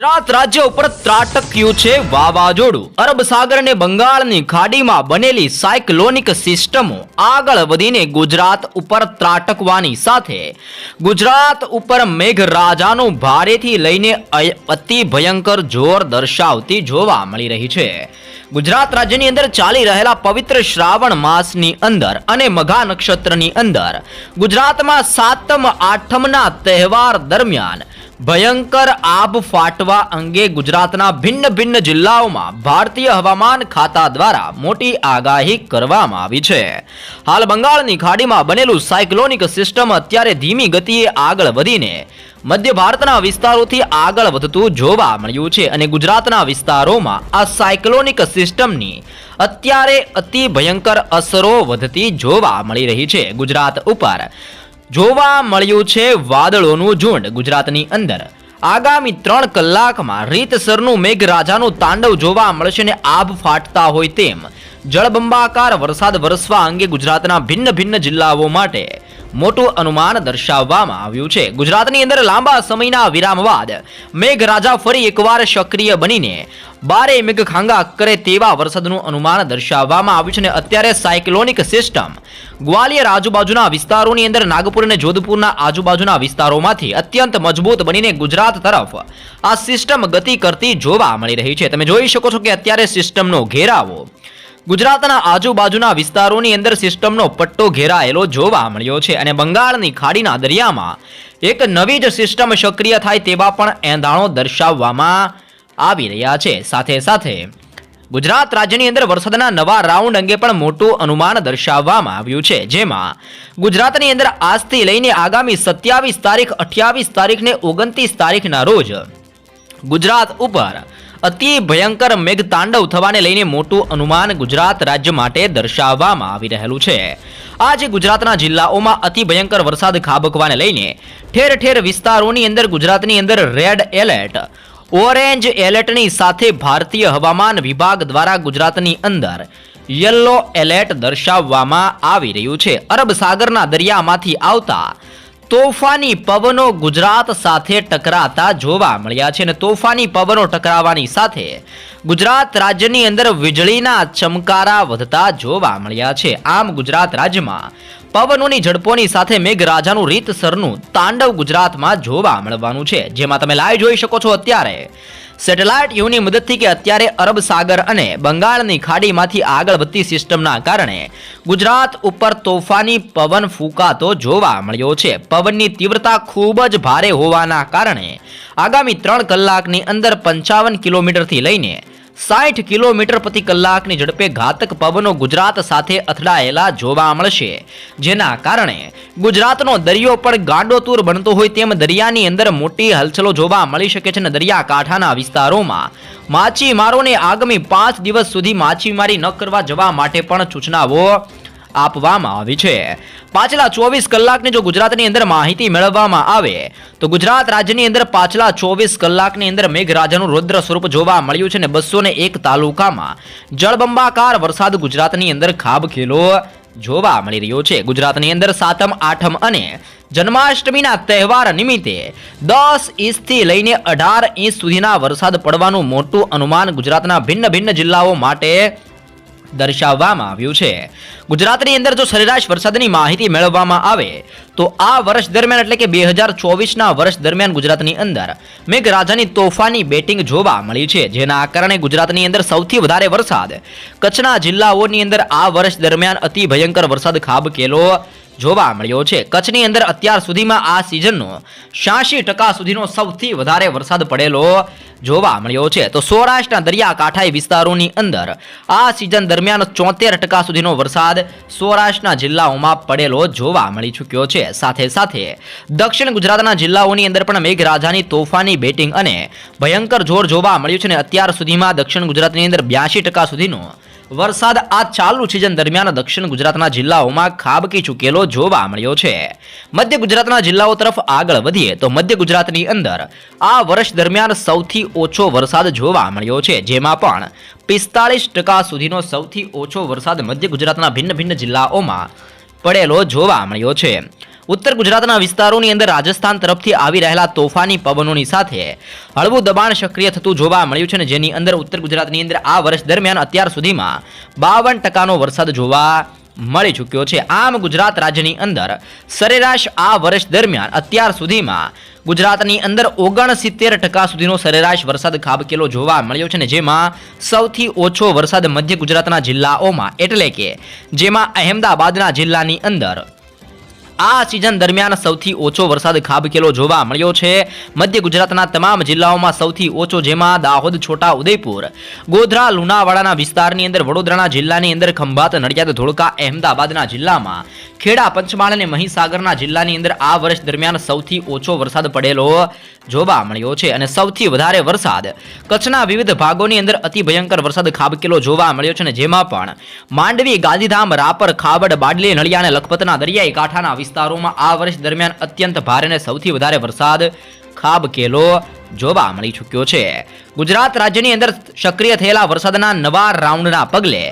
ગુજરાત રાજ્ય ઉપર ત્રાટક્યું છે વાવાઝોડું. અરબ સાગર અને બંગાળની ખાડીમાં બનેલી સાયક્લોનિક સિસ્ટમો આગળ વધીને ગુજરાત ઉપર ત્રાટકવાની સાથે ગુજરાત ઉપર મેઘરાજાનું ભારેથી લઈને અતિ ભયંકર જોર દર્શાવતી જોવા મળી રહી છે. ગુજરાત રાજ્યની અંદર ચાલી રહેલા પવિત્ર શ્રાવણ માસની અંદર અને મઘા નક્ષત્રની અંદર ગુજરાતમાં સાતમ આઠમના તહેવાર દરમિયાન ભયંકર આબ ફાટવા અંગે ગુજરાતના ભિન્ન ભિન્ન જિલ્લાઓમાં ભારતીય હવામાન ખાતા દ્વારા મોટી આગાહી કરવામાં આવી છે. હાલ બંગાળની ખાડીમાં બનેલું સાયક્લોનિક સિસ્ટમ અત્યારે ધીમી ગતિએ આગળ વધીને મધ્ય ભારતના વિસ્તારોથી આગળ વધતું જોવા મળ્યું છે અને ગુજરાતના વિસ્તારોમાં આ સાયક્લોનિક સિસ્ટમની અત્યારે અતિ ભયંકર અસરો વધતી જોવા મળી રહી છે. ગુજરાત ઉપર જોવા મળ્યું છે વાદળોનું ઝુંડ ગુજરાતની અંદર. આગામી ત્રણ કલાકમાં રીતસરનું મેઘરાજાનું તાંડવ જોવા મળશે અને આભ ફાટતા હોય તેમ. જળબંબાકાર વરસાદ વરસવા અંગે ગુજરાતના ભિન્ન ભિન્ન જિલ્લાઓ માટે મોટું અનુમાન દર્શાવવામાં આવ્યું છે. ગુજરાતની અંદર લાંબા સમયના વિરામ બાદ મેઘરાજા ફરી એકવાર સક્રિય બનીને બારે મેઘખાંગા કરે તેવા વરસાદનું અનુમાન દર્શાવવામાં આવ્યું છે અને અત્યારે સાયક્લોનિક સિસ્ટમ ગ્વાલિયર આજુબાજુના વિસ્તારોની અંદર નાગપુર અને જોધપુરના આજુબાજુના વિસ્તારોમાંથી અત્યંત મજબૂત બનીને ગુજરાત તરફ આ સિસ્ટમ ગતિ કરતી જોવા મળી રહી છે. તમે જોઈ શકો છો કે અત્યારે સિસ્ટમનો ઘેરાવો ગુજરાતના આજુબાજુના વિસ્તારોની અંદર સિસ્ટમનો પટ્ટો ઘેરાયેલો જોવા મળ્યો છે અને બંગાળની ખાડીના દરિયામાં એક નવી જ સિસ્ટમ સક્રિય થાય તેવા પણ એંધાણો દર્શાવવામાં આવી રહ્યા છે. સાથે સાથે ગુજરાત રાજ્યની અંદર વરસાદના નવા રાઉન્ડ અંગે પણ મોટું અનુમાન દર્શાવવામાં આવ્યું છે. જેમાં ગુજરાતની અંદર આજથી લઈને આગામી સત્યાવીસ તારીખ, અઠ્યાવીસ તારીખને ઓગણત્રીસ તારીખના રોજ ગુજરાત ઉપર અતિ ભયંકર મેઘતાંડવ થવાને લઈને મોટું અનુમાન ગુજરાત રાજ્ય માટે દર્શાવવામાં આવી રહેલું છે. આજે ગુજરાતના જિલ્લાઓમાં અતિ ભયંકર વરસાદ ખાબકવાને લઈને ઠેર ઠેર વિસ્તારોની અંદર ગુજરાતની અંદર રેડ એલર્ટ, ઓરેન્જ એલર્ટની સાથે ભારતીય હવામાન વિભાગ દ્વારા ગુજરાતની અંદર યલો એલર્ટ દર્શાવવામાં આવી રહ્યું છે. અરબ સાગરના દરિયામાંથી આવતા તોફાની પવનો ગુજરાત સાથે ટકરાતા જોવા મળ્યા છે અને તોફાની પવનો ટકરાવાની સાથે ગુજરાત રાજ્યની અંદર વીજળીના ચમકારા વધતા જોવા મળ્યા છે. આમ ગુજરાત રાજ્યમાં પવનોની ઝડપોની સાથે મેઘરાજાનું રીતસરનું તાંડવ ગુજરાતમાં જોવા મળવાનું છે. જેમાં તમે લાઈવ જોઈ શકો છો અત્યારે સેટેલાઇટ યુની મદદથી કે અત્યારે અરબ સાગર અને બંગાળની ખાડીમાંથી આગળ વધતી સિસ્ટમના કારણે ગુજરાત ઉપર તોફાની પવન ફૂંકાતો જોવા મળ્યો છે. પવનની તીવ્રતા ખૂબ જ ભારે હોવાના કારણે આગામી ત્રણ કલાકની અંદર પંચાવન કિલોમીટરથી લઈને સાઠ કિલોમીટર પ્રતિ કલાકની ઝડપે ઘાતક પવનો ગુજરાત સાથે અથડાયેલા જોવા મળશે. જેના કારણે ગુજરાતનો દરિયો પણ ગાંડોતૂર બનતો હોય તેમ દરિયાની અંદર મોટી હલચલો જોવા મળી શકે છે અને દરિયાકાંઠાના વિસ્તારોમાં માછીમારોને આગામી પાંચ દિવસ સુધી માછીમારી ન કરવા જવા માટે પણ સૂચનાઓ આપવામાં આવી છે. પાછલા ચોવીસ કલાકની જો ગુજરાતની અંદર માહિતી મેળવવામાં આવે, તો ગુજરાત રાજ્યની અંદર પાછલા ચોવીસ કલાકની અંદર મેઘરાજાનું રુદ્ર સ્વરૂપ જોવા મળ્યું છે અને બસો એક તાલુકામાં જળબંબાકાર વરસાદ ગુજરાતની અંદર ખાબખેલો જોવા મળી રહ્યો છે. ગુજરાતની અંદર સાતમ, આઠમ અને જન્માષ્ટમીના તહેવાર નિમિત્તે દસ ઇંચથી લઈને અઢાર ઇંચ સુધીના વરસાદ પડવાનું મોટું અનુમાન ગુજરાતના ભિન્ન ભિન્ન જિલ્લાઓ માટે દર્શાવવામાં આવ્યું છે. ગુજરાતની અંદર જો સરેરાશ વરસાદની માહિતી મેળવવામાં આવે, તો આ વર્ષ દરમિયાન એટલે કે બે હજાર ચોવીસના વર્ષ દરમિયાન ગુજરાતની અંદર મેઘરાજાની તોફાની બેટિંગ જોવા મળી છે. જેના કારણે ગુજરાતની અંદર સૌથી વધારે વરસાદ કચ્છના જિલ્લાઓની અંદર આ વર્ષ દરમિયાન અતિ ભયંકર વરસાદ ખાબકેલો જોવા મળ્યો છે. કચ્છની અંદર અત્યાર સુધીમાં આ સિઝનનો છ્યાસી ટકા સુધીનો સૌથી વધારે વરસાદ પડેલો જોવા મળ્યો છે. તો સૌરાષ્ટ્રના દરિયાકાંઠાઈ વિસ્તારોની અંદર આ સિઝન દરમિયાન ચોતેર ટકા સુધીનો વરસાદ સૌરાષ્ટ્રના જિલ્લાઓમાં પડેલો જોવા મળી ચૂક્યો છે. સાથે સાથે દક્ષિણ ગુજરાતના જિલ્લાઓની અંદર પણ મેઘરાજાની તોફાની બેટિંગ અને ભયંકર જોર જોવા મળ્યું છે અને અત્યાર સુધીમાં દક્ષિણ ગુજરાતની અંદર બ્યાસી ટકા સુધીનો વરસાદ આ ચાલુ સિઝન દરમિયાન દક્ષિણ ગુજરાતના જિલ્લાઓમાં ખાબકી ચૂકેલો જોવા મળ્યો છે. મધ્ય ગુજરાતના જિલ્લાઓ તરફ આગળ વધીએ તો મધ્ય ગુજરાતની અંદર આ વર્ષ દરમિયાન સૌથી ઓછો વરસાદ જોવા મળ્યો છે, જેમાં પણ પિસ્તાળીસ ટકા સુધીનો સૌથી ઓછો વરસાદ મધ્ય ગુજરાતના ભિન્ન ભિન્ન જિલ્લાઓમાં પડેલો જોવા મળ્યો છે. ઉત્તર ગુજરાતના વિસ્તારોની અંદર રાજસ્થાન તરફથી આવી રહેલા તોફાની પવનોની સાથે હળવું દબાણ સક્રિય થતું જોવા મળ્યું છે અને જેની અંદર ઉત્તર ગુજરાતની અંદર આ વર્ષ દરમિયાન અત્યાર સુધીમાં બાવન ટકાનો વરસાદ જોવા મળી ચૂક્યો છે. આમ ગુજરાત રાજ્યની અંદર સરેરાશ આ વર્ષ દરમિયાન અત્યાર સુધીમાં ગુજરાતની અંદર ઓગણસિત્તેર ટકા સુધીનો સરેરાશ વરસાદ ખાબકેલો જોવા મળ્યો છે ને જેમાં સૌથી ઓછો વરસાદ મધ્ય ગુજરાતના જિલ્લાઓમાં એટલે કે જેમાં અહેમદાબાદના જિલ્લાની અંદર આ સિઝન દરમિયાન સૌથી ઓછો વરસાદ ખાબકેલો જોવા મળ્યો છે. મધ્ય ગુજરાતના તમામ જિલ્લાઓમાં સૌથી ઓછો જેમાં દાહોદ, છોટા, ઉદયપુર. ગોધરા, લુણાવાડાના વિસ્તારની અંદર વડોદરાના જિલ્લાની અંદર ખંભાત, નડિયાદ, ધોળકા, અહેમદાબાદના જિલ્લામાં. ખેડા, પંચમહાલ અને મહીસાગરના જિલ્લાની અંદર આ વર્ષ દરમિયાન સૌથી ઓછો વરસાદ પડેલો જોવા મળ્યો છે અને સૌથી વધારે વરસાદ કચ્છના વિવિધ ભાગોની અંદર અતિ ભયંકર વરસાદ ખાબકેલો જોવા મળ્યો છે અને જેમાં પણ માંડવી, ગાંધીધામ, રાપર ખાબડ બાડલી, નળિયા અને લખપતના દરિયાઈ કાંઠાના વિસ્તારોમાં આ વર્ષ દરમિયાન અત્યંત ભારે અને સૌથી વધારે વરસાદ ખાબકેલો જોવા મળી ચૂક્યો છે. ગુજરાત રાજ્યની અંદર સક્રિય થયેલા વરસાદના નવા રાઉન્ડના પગલે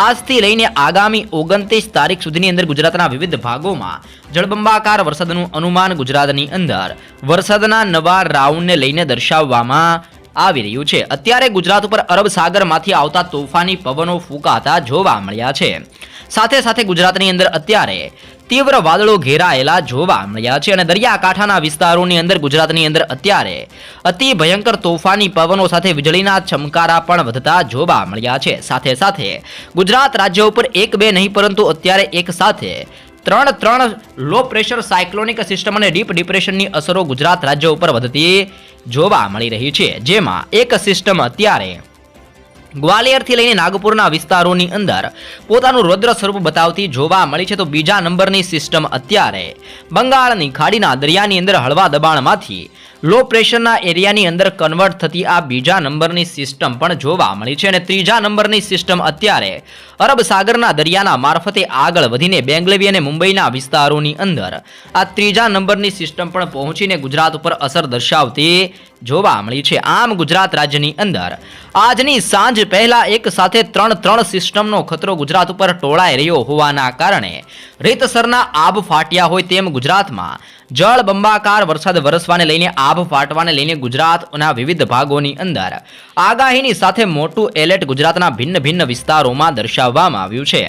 આજથી લઈને આગામી ઓગણત્રીસ તારીખ સુધીની અંદર ગુજરાતના વિવિધ ભાગોમાં જળબંબાકાર વરસાદનું અનુમાન ગુજરાતની અંદર વરસાદના નવા રાઉન્ડને લઈને દર્શાવવામાં આવી રહ્યું છે. અત્યારે ગુજરાત ઉપર અરબ સાગરમાંથી આવતા તોફાની પવનો ફૂંકાતા જોવા મળ્યા છે. સાથે સાથે ગુજરાતની અંદર અત્યારે તીવ્ર વાદળો ઘેરાયેલા જોવા મળ્યા છે અને દરિયાકાંઠાના વિસ્તારોની અંદર, ગુજરાતની અંદર અત્યારે અતિ ભયંકર તોફાની પવનો સાથે વીજળીના ચમકારા પણ વધતા જોવા મળ્યા છે. સાથે સાથે ગુજરાત રાજ્ય ઉપર એક બે નહીં, પરંતુ અત્યારે એક સાથે ત્રણ ત્રણ લો પ્રેશર સાયક્લોનિક સિસ્ટમ અને ડીપ ડિપ્રેશનની અસરો ગુજરાત રાજ્ય ઉપર વધતી જોવા મળી રહી છે. જેમાં એક સિસ્ટમ અત્યારે ગ્વાલિયરથી લઈને નાગપુરના વિસ્તારોની અંદર પોતાનું રૌદ્ર સ્વરૂપ બતાવતી જોવા મળી છે તો બીજા નંબરની સિસ્ટમ અત્યારે બંગાળની ખાડીના દરિયાની અંદર હળવા દબાણમાંથી લો પ્રેશરના એરિયાની અંદર કન્વર્ટ થતી આ બીજા નંબરની સિસ્ટમ પણ જોવા મળી છે અને ત્રીજા નંબરની સિસ્ટમ અત્યારે અરબ સાગરના દરિયાના મારફતે આગળ વધીને બેંગલવી અને મુંબઈના વિસ્તારોની અંદર આ ત્રીજા નંબરની સિસ્ટમ પણ પહોંચીને ગુજરાત ઉપર અસર દર્શાવતી જોવા મળી છે. આમ ગુજરાત રાજ્યની અંદર આજની સાંજ પહેલા એક સાથે ત્રણ ત્રણ સિસ્ટમનો ખતરો ગુજરાત ઉપર ટોળાઈ રહ્યો હોવાના કારણે રીતસરના આબ ફાટ્યા હોય તેમ ગુજરાતમાં જળ બંબાકાર વરસાદ વરસવાને લઈને આભ ફાટવાને લઈને ગુજરાતના વિવિધ ભાગોની અંદર આગાહીની સાથે મોટું એલર્ટ ગુજરાતના ભિન્ન ભિન્ન વિસ્તારોમાં દર્શાવવામાં આવ્યું છે.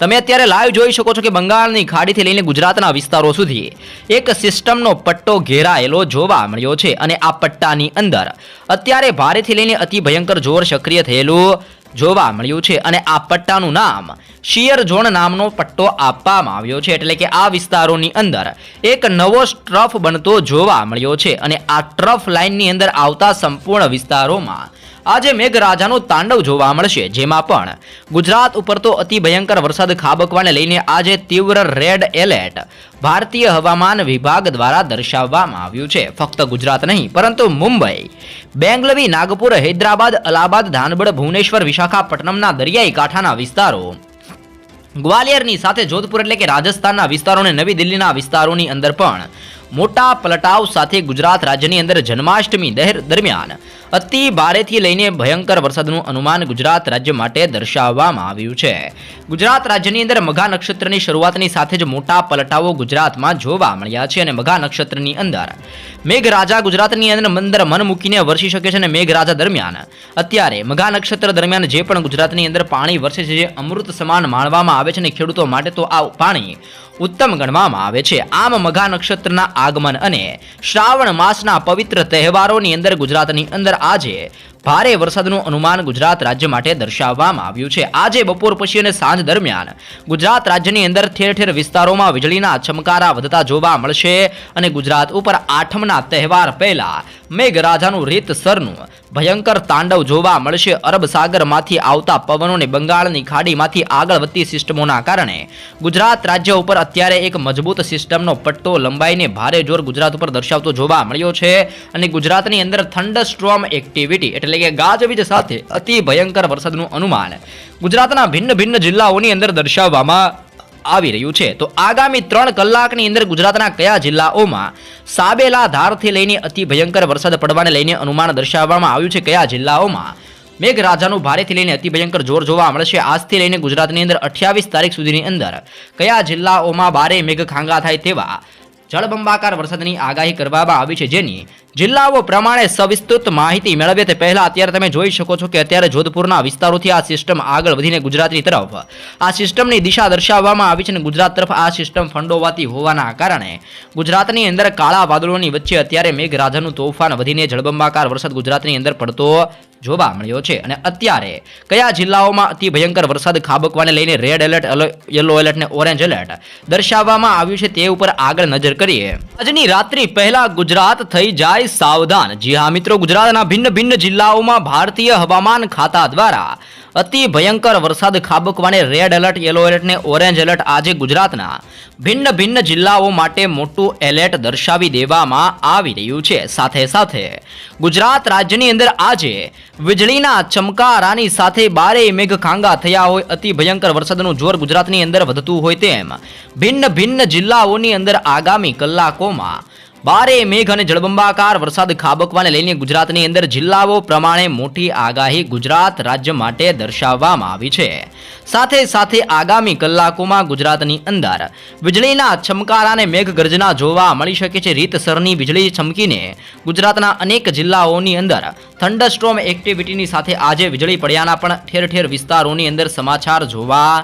તમે અત્યારે લાઈવ જોઈ શકો છો કે બંગાળની ખાડીથી લઈને ગુજરાતના વિસ્તારો સુધી એક સિસ્ટમનો પટ્ટો ઘેરાયેલો જોવા મળ્યો છે અને આ પટ્ટાની અંદર અત્યારે ભારેથી લઈને અતિ ભયંકર જોર સક્રિય થયેલું જોવા મળ્યું છે અને આ પટ્ટાનું નામ શિયર ઝોન નામનો પટ્ટો આપવામાં આવ્યો છે. એટલે કે આ વિસ્તારોની અંદર એક નવો સ્ટ્રફ બનતો જોવા મળ્યો છે અને આ ટ્રફ લાઇનની અંદર આવતા સંપૂર્ણ વિસ્તારોમાં આજે મેઘરાજાનું તાંડવ જોવા મળશે, જેમાં પણ ગુજરાત ઉપર તો અતિ ભયંકર વરસાદ ખાબકવાને લઈને આજે તીવ્ર રેડ એલર્ટ ભારતીય હવામાન વિભાગ દ્વારા દર્શાવવામાં આવ્યું છે. ફક્ત ગુજરાત નહીં, પરંતુ મુંબઈ, બેંગલવી, નાગપુર, હૈદરાબાદ, અલાહાબાદ, ધાનબડ, ભુવનેશ્વર, વિશાખાપટ્ટનમના દરિયાઈ કાંઠાના વિસ્તારો. ગ્વાલિયરની સાથે જોધપુર એટલે કે રાજસ્થાનના વિસ્તારો અને નવી દિલ્હીના વિસ્તારોની અંદર પણ મોટા પલટાવ સાથે ગુજરાત રાજ્યની અંદર જન્માષ્ટમી દહેર દરમિયાન અતિ ભારેથી લઈને ભયંકર વરસાદનું અનુમાન ગુજરાત રાજ્ય માટે દર્શાવવામાં આવ્યું છે. ગુજરાત રાજ્યની અંદર મઘા નક્ષત્રની શરૂઆતની સાથે જ મોટા પલટાવો ગુજરાતમાં જોવા મળ્યા છે અને મઘા નક્ષત્રની અંદર મેઘરાજા ગુજરાતની અંદર મંદર મન મૂકીને વરસી શકે છે અને મેઘરાજા દરમિયાન અત્યારે મઘા નક્ષત્ર દરમિયાન જે પણ ગુજરાતની અંદર પાણી વરસે છે, જે અમૃત સમાન માણવામાં આવે છે અને ખેડૂતો માટે તો આ પાણી ઉત્તમ ગણવામાં આવે છે. આમ મઘા નક્ષત્રના આગમન અને શ્રાવણ માસના પવિત્ર તહેવારોની અંદર ગુજરાતની અંદર આજે ભારે વરસાદનું અનુમાન ગુજરાત રાજ્ય માટે દર્શાવવામાં આવ્યું છે. આજે બપોર પછી અને સાંજ દરમિયાન ગુજરાત રાજ્યની અંદર ઠેર ઠેર વિસ્તારોમાં વીજળીના ચમકારા વધતા જોવા મળશે અને ગુજરાત ઉપર આઠમના તહેવાર પહેલા મેઘરાજાનું રીતસરનું ભયંકર તાંડવ જોવા મળશે. અરબ સાગરમાંથી આવતા પવનોને બંગાળની ખાડીમાંથી આગળ વધતી સિસ્ટમોના કારણે ગુજરાત રાજ્ય ઉપર અત્યારે એક મજબૂત સિસ્ટમનો પટ્ટો લંબાઈને ભારે જોર ગુજરાત ઉપર દર્શાવતો જોવા મળ્યો છે. અને ગુજરાતની અંદર થંડરસ્ટ્રોમ એક્ટિવિટી એટલે કે ગાજવીજ સાથે અતિ ભયંકર વરસાદનું અનુમાન ગુજરાતના ભિન્ન ભિન્ન જિલ્લાઓની અંદર દર્શાવવામાં આવી રહ્યું છે. તો આગામી ત્રણ કલાકની અંદર ગુજરાતના કયા જિલ્લાઓમાં સાબેલા ધારથી લઈને અતિ ભયંકર વરસાદ પડવાને લઈને અનુમાન દર્શાવવામાં આવ્યું છે? કયા જિલ્લાઓમાં? મેઘરાજાનું ભારેથી લઈને અતિ ભયંકર જોર જોવા મળશે. આજથી લઈને ગુજરાતની અંદર અઠ્યાવીસ તારીખ સુધીની અંદર કયા જિલ્લાઓમાં ભારે મેઘ ખાંગા થાય તેવા જળબંબાકાર વરસાદની આગાહી કરવામાં આવી છે જેની જિલ્લાઓ પ્રમાણે સવિસ્તૃત માહિતી મેળવે તે પહેલાં અત્યારે તમે જોઈ શકો છો કે અત્યારે જોધપુરના વિસ્તારોથી આ સિસ્ટમ આગળ વધીને ગુજરાતની તરફ આ સિસ્ટમની દિશા દર્શાવવામાં આવી છે અને ગુજરાત તરફ આ સિસ્ટમ ફંડોવાતી હોવાના કારણે ગુજરાતની અંદર કાળા વાદળોની વચ્ચે અત્યારે મેઘરાજાનું તોફાન વધીને જળબંબાકાર વરસાદ ગુજરાતની અંદર પડતો જોવા મળ્યો છે. અને અત્યારે કયા જિલ્લાઓમાં અતિ ભયંકર વરસાદ ખાબકવાને લઈને રેડ એલર્ટ યલો એલર્ટ ને ઓરેન્જ એલર્ટ દર્શાવવામાં આવ્યું છે તે ઉપર આગળ નજર કરીએ. આજની રાત્રિ પહેલા ગુજરાત થઈ જાય સાવધાન. જી હા મિત્રો, ગુજરાતના ભિન્ન ભિન્ન જિલ્લાઓમાં ભારતીય હવામાન ખાતા દ્વારા અતિ ભયંકર વરસાદ ખાબકવાને રેડ એલર્ટ યલો એલર્ટ ને ઓરેન્જ એલર્ટ આજે ગુજરાતના ભિન્ન ભિન્ન જિલ્લાઓ માટે મોટું એલર્ટ દર્શાવી દેવામાં આવી રહ્યું છે. સાથે સાથે ગુજરાત રાજ્યની અંદર આજે વીજળીના ચમકારાની સાથે બારે મેઘખાંગા થયા હોય, અતિ ભયંકર વરસાદનું જોર ગુજરાતની અંદર વધતું હોય તેમ. ભિન્ન ભિન્ન જિલ્લાઓની અંદર આગામી કલાકોમાં બારે મેઘ અને જળબંબાકાર વરસાદ ખાબકવાને લઈને ગુજરાતની અંદર જિલ્લાઓ પ્રમાણે મોટી આગાહી ગુજરાત રાજ્ય માટે દર્શાવવામાં આવી છે. સાથે સાથે આગામી કલાકોમાં ગુજરાતની અંદર વીજળીના ચમકારા અને મેઘગર્જના જોવા મળી શકે છે. રીતસરની વીજળી ચમકીને ગુજરાતના અનેક જિલ્લાઓની અંદર થંડરસ્ટ્રોમ એક્ટિવિટીની સાથે આજે વીજળી પડ્યાના પણ ઠેર ઠેર વિસ્તારોની અંદર સમાચાર જોવા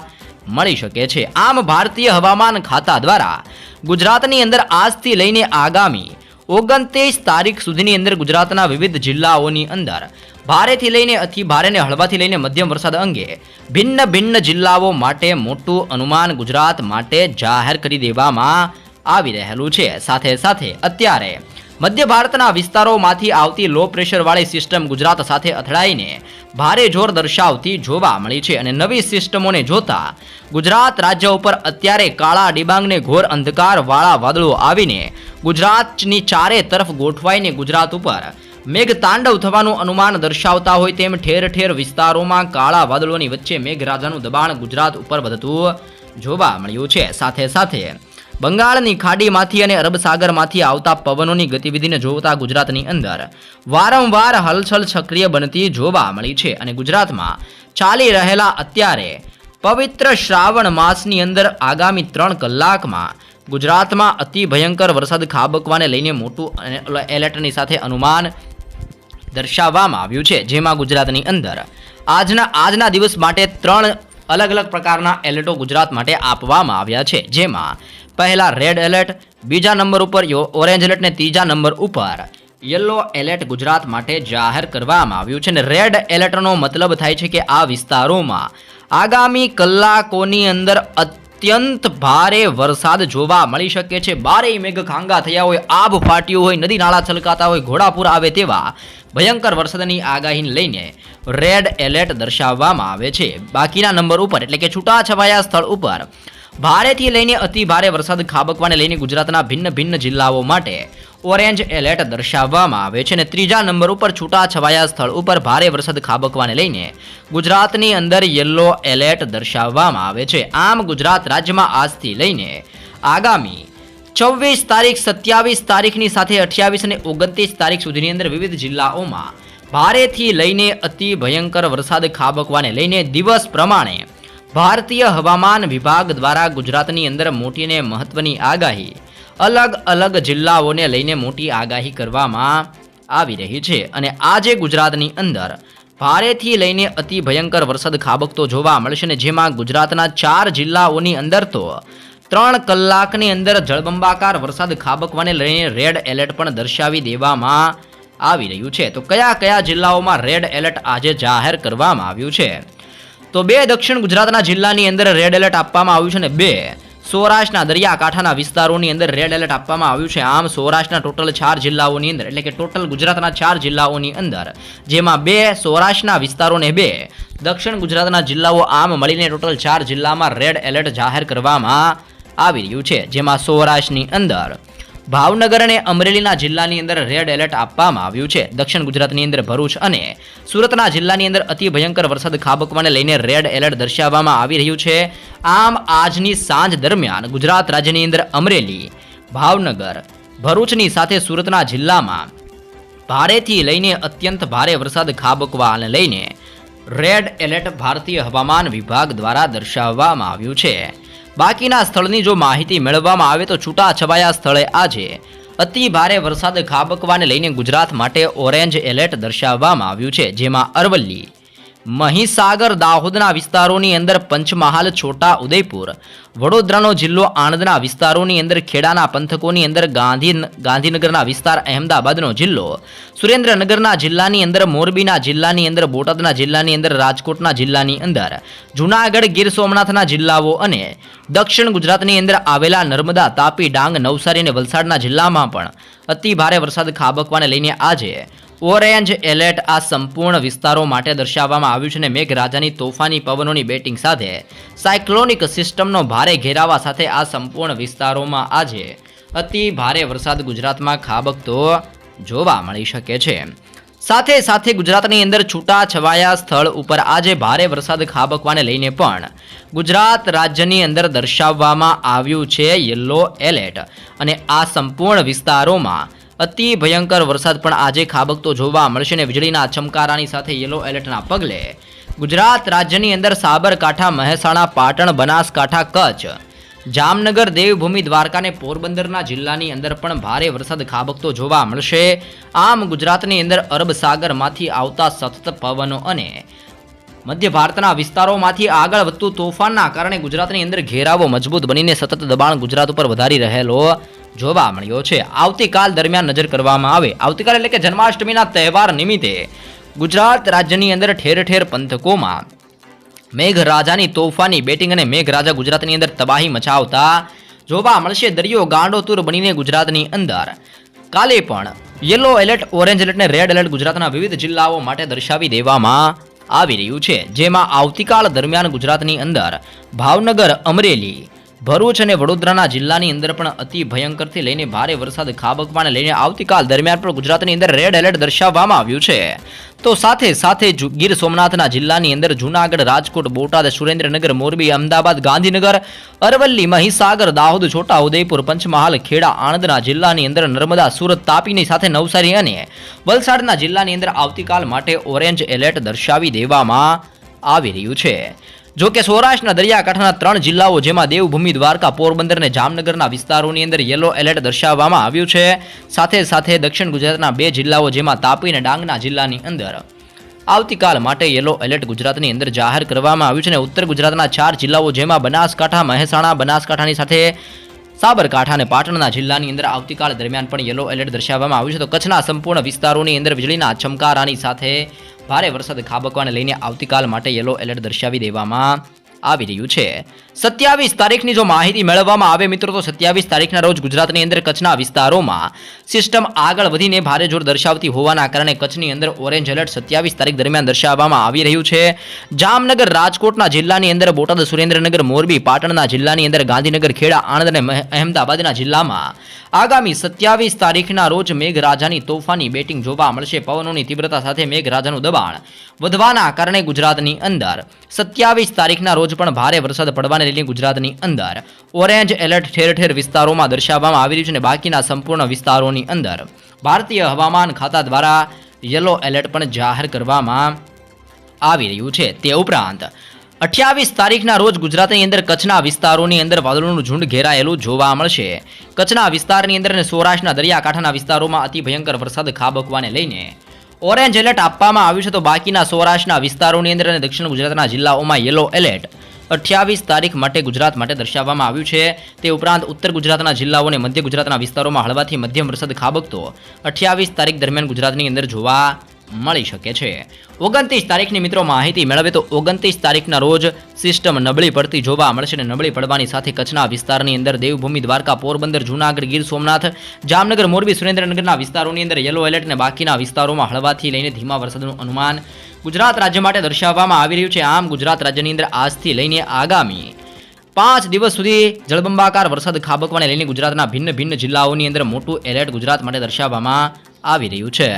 મળી શકે છે. આમ ભારતીય હવામાન ખાતા દ્વારા ગુજરાતની અંદર આજથી લઈને આગામી ઓગણત્રીસ તારીખ સુધીની અંદર ગુજરાતના વિવિધ જિલ્લાઓની અંદર ભારેથી લઈને અતિ ભારે ને હળવાથી લઈને મધ્યમ વરસાદ અંગે ભિન્ન ભિન્ન જિલ્લાઓ માટે મોટું અનુમાન ગુજરાત માટે જાહેર કરી દેવામાં આવી રહેલું છે. સાથે સાથે અત્યારે મધ્ય ભારતના વિસ્તારોમાંથી આવતી લો પ્રેશરવાળી સિસ્ટમ ગુજરાત સાથે અથડાઈને ભારે જોર દર્શાવતી જોવા મળી છે અને નવી સિસ્ટમોને જોતા ગુજરાત રાજ્ય ઉપર અત્યારે કાળા ડિબાંગને ઘોર અંધકારવાળા વાદળો આવીને ગુજરાતની ચારે તરફ ગોઠવાઈને ગુજરાત ઉપર મેઘ તાંડવ થવાનું અનુમાન દર્શાવતા હોય તેમ ઠેર ઠેર વિસ્તારોમાં કાળા વાદળોની વચ્ચે મેઘરાજાનું દબાણ ગુજરાત ઉપર વધતું જોવા મળ્યું છે. સાથે સાથે બંગાળની ખાડીમાંથી અને અરબ સાગરમાંથી આવતા પવનોની ગતિવિધિને જોતા ગુજરાતની અંદર વારંવાર હલચલ સક્રિય બનતી જોવા મળી છે અને ગુજરાતમાં ચાલી રહેલા અત્યારે પવિત્ર શ્રાવણ માસની અંદર આગામી ત્રણ કલાકમાં ગુજરાતમાં અતિ ભયંકર વરસાદ ખાબકવાને લઈને મોટું એલર્ટની સાથે અનુમાન દર્શાવવામાં આવ્યું છે, જેમાં ગુજરાતની અંદર આજના આજના દિવસ માટે ત્રણ અલગ અલગ પ્રકારના એલર્ટો ગુજરાત માટે આપવામાં આવ્યા છે, જેમાં પહેલા રેડ એલર્ટ, બીજા નંબર ઉપર ઓરેન્જ એલર્ટ ને ત્રીજા નંબર ઉપર. યલો એલર્ટ ગુજરાત માટે જાહેર કરવામાં આવ્યું છે અને રેડ એલર્ટનો મતલબ થાય છે કે આ વિસ્તારોમાં આગામી કલાકોની અંદર અત્યંત ભારે વરસાદ જોવા મળી શકે છે. બારે મેઘ ખાંગા થયા હોય, આબ ફાટ્યું હોય, નદી નાળા છલકાતા હોય, ઘોડાપુર આવે તેવા ભયંકર વરસાદની આગાહીને લઈને રેડ એલર્ટ દર્શાવવામાં આવે છે. બાકીના નંબર ઉપર એટલે કે છૂટાછવાયા સ્થળ ઉપર ભારેથી લઈને અતિ ભારે વરસાદ ખાબકવાને લઈને ગુજરાતના ભિન્ન ભિન્ન જિલ્લાઓ માટે ઓરેન્જ એલર્ટ દર્શાવવામાં આવે છે અને ત્રીજા નંબર ઉપર છૂટા છવાયા સ્થળ ઉપર ભારે વરસાદ ખાબકવાને લઈને ગુજરાતની અંદર યલો એલર્ટ દર્શાવવામાં આવે છે. આમ ગુજરાત રાજ્યમાં આજથી લઈને આગામી ચોવીસ તારીખ, સત્યાવીસ તારીખની સાથે અઠ્યાવીસ અને ઓગણત્રીસ તારીખ સુધીની અંદર વિવિધ જિલ્લાઓમાં ભારેથી લઈને અતિ ભયંકર વરસાદ ખાબકવાને લઈને દિવસ પ્રમાણે ભારતીય હવામાન વિભાગ દ્વારા ગુજરાતની અંદર મોટી અને મહત્વની આગાહી. અલગ અલગ જિલ્લાઓને લઈને મોટી આગાહી કરવામાં આવી રહી છે અને આજે ગુજરાતની અંદર ભારેથી લઈને અતિ ભયંકર વરસાદ ખાબકતો જોવા મળશે ને જેમાં ગુજરાતના ચાર જિલ્લાઓની અંદર તો ત્રણ કલાકની અંદર જળબંબાકાર વરસાદ ખાબકવાને લઈને રેડ એલર્ટ પણ દર્શાવી દેવામાં આવી રહ્યું છે. તો કયા કયા જિલ્લાઓમાં રેડ એલર્ટ આજે જાહેર કરવામાં આવ્યું છે? તો બે દક્ષિણ ગુજરાતના જિલ્લાની અંદર રેડ એલર્ટ આપવામાં આવ્યું છે ને બે સૌરાષ્ટ્રના દરિયાકાંઠાના વિસ્તારોની અંદર રેડ એલર્ટ આપવામાં આવ્યું છે. આમ સૌરાષ્ટ્રના ટોટલ ચાર જિલ્લાઓની અંદર, એટલે કે ટોટલ ગુજરાતના ચાર જિલ્લાઓની અંદર, જેમાં બે સૌરાષ્ટ્રના વિસ્તારોને બે, દક્ષિણ ગુજરાતના જિલ્લાઓ આમ મળીને ટોટલ ચાર જિલ્લામાં રેડ એલર્ટ જાહેર કરવામાં આવી રહ્યું છે, જેમાં સૌરાષ્ટ્રની અંદર ભાવનગર અને અમરેલીના જિલ્લાની અંદર રેડ એલર્ટ આપવામાં આવ્યું છે. દક્ષિણ ગુજરાતની અંદર ભરૂચ અને સુરતના જિલ્લાની અંદર અતિ ભયંકર વરસાદ ખાબકવાને લઈને રેડ એલર્ટ દર્શાવવામાં આવી રહ્યું છે. આમ આજની સાંજ દરમિયાન ગુજરાત રાજ્યની અંદર અમરેલી, ભાવનગર, ભરૂચની સાથે સુરતના જિલ્લામાં ભારેથી લઈને અત્યંત ભારે વરસાદ ખાબકવાને લઈને રેડ એલર્ટ ભારતીય હવામાન વિભાગ દ્વારા દર્શાવવામાં આવ્યું છે. બાકીના સ્થળની જો માહિતી મેળવવામાં આવે તો છૂટાછવાયા સ્થળે આજે અતિ ભારે વરસાદ ખાબકવાને લઈને ગુજરાત માટે ઓરેન્જ એલર્ટ દર્શાવવામાં આવ્યું છે, જેમાં અરવલ્લી મહીસાગર દાહોદના વિસ્તારોની અંદર પંચમહાલ, છોટા ઉદયપુર, વડોદરાનો જિલ્લો આણંદના વિસ્તારોની અંદર, ખેડાના પંથકોની અંદર, ગાંધી ગાંધીનગરના વિસ્તાર, અહેમદાબાદનો જિલ્લો, સુરેન્દ્રનગરના જિલ્લાની અંદર, મોરબીના જિલ્લાની અંદર, બોટાદના જિલ્લાની અંદર, રાજકોટના જિલ્લાની અંદર, જુનાગઢ, ગીર સોમનાથના જિલ્લાઓ અને દક્ષિણ ગુજરાતની અંદર આવેલા નર્મદા, તાપી, ડાંગ, નવસારી અને વલસાડના જિલ્લામાં પણ અતિ ભારે વરસાદ ખાબકવાને લઈને આજે ઓરેન્જ એલર્ટ આ સંપૂર્ણ વિસ્તારો માટે દર્શાવવામાં આવ્યું છે અને મેઘરાજાની તોફાની પવનોની બેટિંગ સાથે. સાયક્લોનિક સિસ્ટમનો ભારે ઘેરાવા સાથે આ સંપૂર્ણ વિસ્તારોમાં આજે અતિ ભારે વરસાદ ગુજરાતમાં ખાબકતો જોવા મળી શકે છે. સાથે સાથે ગુજરાતની અંદર છૂટા છવાયા સ્થળ ઉપર આજે ભારે વરસાદ ખાબકવાને લઈને પણ ગુજરાત રાજ્યની અંદર દર્શાવવામાં આવ્યું છે યલો એલર્ટ. અને આ સંપૂર્ણ વિસ્તારોમાં અતિ ભયંકર વરસાદ પણ આજે ખાબકતો જોવા મળશે અને વીજળીના ચમકારાની સાથે યલો એલર્ટના પગલે. ગુજરાત રાજ્યની અંદર સાબરકાંઠા, મહેસાણા, પાટણ, બનાસકાંઠા, કચ્છ, જામનગર, દેવભૂમિ, દ્વારકા પોરબંદરના જિલ્લાની અંદર પણ ભારે વરસાદ ખાબકતો જોવા મળશે. આમ ગુજરાતની અંદર અરબ સાગરમાંથી આવતા સતત પવનો અને મધ્ય ભારતના વિસ્તારોમાંથી આગળ વધતું તોફાનના કારણે ગુજરાતની અંદર ઘેરાવો મજબૂત બનીને સતત દબાણ ગુજરાત ઉપર વધારી રહેલો જોવા મળ્યો છે. આવતીકાલ દરમિયાન નજર કરવામાં આવે. આવતીકાલ એટલે કે જન્માષ્ટમીના તહેવાર નિમિત્તે ગુજરાત રાજ્યની અંદર ઠેર ઠેર પંથકોમાં મેઘરાજાની તોફાની, બેટિંગ અને મેઘરાજા ગુજરાતની અંદર તબાહી મચાવતા જોવા મળશે. દરિયો ગાંડોતુર બનીને ગુજરાતની અંદર. કાલે પણ યલો એલર્ટ, ઓરેન્જ એલર્ટ અને રેડ એલર્ટ ગુજરાતના વિવિધ જિલ્લાઓ માટે દર્શાવી દેવામાં આવી રહ્યું છે જેમાં આવતીકાલ દરમિયાન ગુજરાતની અંદર ભાવનગર અમરેલી ભરૂચ અને વડોદરાના જિલ્લાની અંદર પણ અતિ ભયંકરથી લઈને ભારે વરસાદ ખાબકવાને લઈને આવતીકાલ દરમિયાન પણ ગુજરાતની અંદર રેડ એલર્ટ દર્શાવવામાં આવ્યું છે. તો સાથે સાથે ગીર સોમનાથના જિલ્લાની અંદર જૂનાગઢ, રાજકોટ, બોટાદ, સુરેન્દ્રનગર, મોરબી, અમદાવાદ, ગાંધીનગર, અરવલ્લી, મહીસાગર, દાહોદ છોટા ઉદયપુર પંચમહાલ, ખેડા, આણંદના જિલ્લાની અંદર નર્મદા, સુરત, તાપીની સાથે નવસારી અને વલસાડના જિલ્લાની અંદર આવતીકાલ માટે ઓરેન્જ એલર્ટ દર્શાવી દેવામાં આવી રહ્યું છે. જો કે સૌરાષ્ટ્રના દરિયાકાંઠાના ત્રણ જિલ્લાઓ જેમાં દેવભૂમિ, દ્વારકા પોરબંદર અને જામનગરના વિસ્તારોની અંદર યલો એલર્ટ દર્શાવવામાં આવ્યું છે. સાથે સાથે દક્ષિણ ગુજરાતના બે જિલ્લાઓ જેમાં તાપી અને ડાંગના જિલ્લાની અંદર. આવતીકાલ માટે યલો એલર્ટ ગુજરાતની અંદર જાહેર કરવામાં આવ્યું છે અને ઉત્તર ગુજરાતના ચાર જિલ્લાઓ જેમાં બનાસકાંઠા, મહેસાણા, બનાસકાંઠાની સાથે સાબરકાંઠા અને પાટણના જિલ્લાની અંદર આવતીકાલ દરમિયાન પણ યલો એલર્ટ દર્શાવવામાં આવ્યું છે. તો કચ્છના સંપૂર્ણ વિસ્તારોની અંદર વીજળીના ચમકારાની સાથે ભારે વરસાદ ખાબકવાને લઈને આવતીકાલ માટે યલો એલર્ટ દર્શાવી દેવામાં આવી રહ્યું છે. સત્યાવીસ તારીખની જો માહિતી મેળવવામાં આવે મિત્રો, તો સત્યાવીસ તારીખના રોજ ગુજરાતની અંદર કચ્છના વિસ્તારોમાં સિસ્ટમ આગળ વધીને ભારે જોર દર્શાવતી હોવાના કારણે કચ્છની અંદર ઓરેન્જ એલર્ટ સત્યાવીસ તારીખ દરમિયાન દર્શાવવામાં આવી રહ્યું છે. જામનગર, રાજકોટના જિલ્લાની અંદર બોટાદ, સુરેન્દ્રનગર, મોરબી, પાટણના જિલ્લાની અંદર ગાંધીનગર, ખેડા, આણંદ અને અહેમદાબાદના જિલ્લામાં આગામી સત્યાવીસ તારીખના રોજ મેઘરાજાની તોફાની બેટિંગ જોવા મળશે. પવનોની તીવ્રતા સાથે મેઘરાજાનું દબાણ વધવાના કારણે ગુજરાતની અંદર સત્યાવીસ તારીખના રોજ પણ ભારે વરસાદ પડવાને લઈને ગુજરાતની અંદર ઓરેન્જ એલર્ટ ઠેર ઠેર વિસ્તારોમાં દર્શાવવામાં આવી રહ્યું છે અને બાકીના સંપૂર્ણ વિસ્તારોની અંદર ભારતીય હવામાન ખાતા દ્વારા યલો એલર્ટ પણ જાહેર કરવામાં આવી રહ્યું છે. તે ઉપરાંત અઠ્યાવીસ તારીખના રોજ ગુજરાતની અંદર કચ્છના વિસ્તારોની અંદર વાદળોનું ઝુંડ ઘેરાયેલું જોવા મળશે. કચ્છના વિસ્તારની અંદર અને સૌરાષ્ટ્રના દરિયાકાંઠાના વિસ્તારોમાં અતિ ભયંકર વરસાદ ખાબકવાને લઈને ઓરેન્જ એલર્ટ આપવામાં આવ્યું છે તો બાકીના સૌરાષ્ટ્રના વિસ્તારોની અંદર અને દક્ષિણ ગુજરાતના જિલ્લાઓમાં યલો એલર્ટ. અઠ્યાવીસ તારીખ માટે ગુજરાત માટે દર્શાવવામાં આવ્યું છે. તે ઉપરાંત ઉત્તર ગુજરાતના જિલ્લાઓ અને મધ્ય ગુજરાતના વિસ્તારોમાં હળવાથી મધ્યમ વરસાદ ખાબકતો. અઠ્યાવીસ તારીખ દરમિયાન ગુજરાતની અંદર જોવા મળી શકે છે. ઓગણત્રીસ તારીખની મિત્રો માહિતી મેળવે તો ઓગણત્રીસ તારીખના રોજ સિસ્ટમ નબળી પડતી જોવા મળશે અને નબળી પડવાની સાથે કચ્છના વિસ્તારની અંદર દેવભૂમિ, દ્વારકા, પોરબંદર, જૂનાગઢ, ગીર સોમનાથ, જામનગર, મોરબી, સુરેન્દ્રનગરના વિસ્તારોની અંદર યલો એલર્ટ અને બાકીના વિસ્તારોમાં હળવાથી લઈને ધીમા વરસાદનું અનુમાન ગુજરાત રાજ્ય માટે દર્શાવવામાં આવી રહ્યું છે. આમ ગુજરાત રાજ્યની અંદર આજથી લઈને આગામી પાંચ દિવસ સુધી જળબંબાકાર વરસાદ ખાબકવાને લઈને ગુજરાતના ભિન્ન ભિન્ન જિલ્લાઓની અંદર મોટું એલર્ટ ગુજરાત માટે દર્શાવવામાં આવી રહ્યું છે.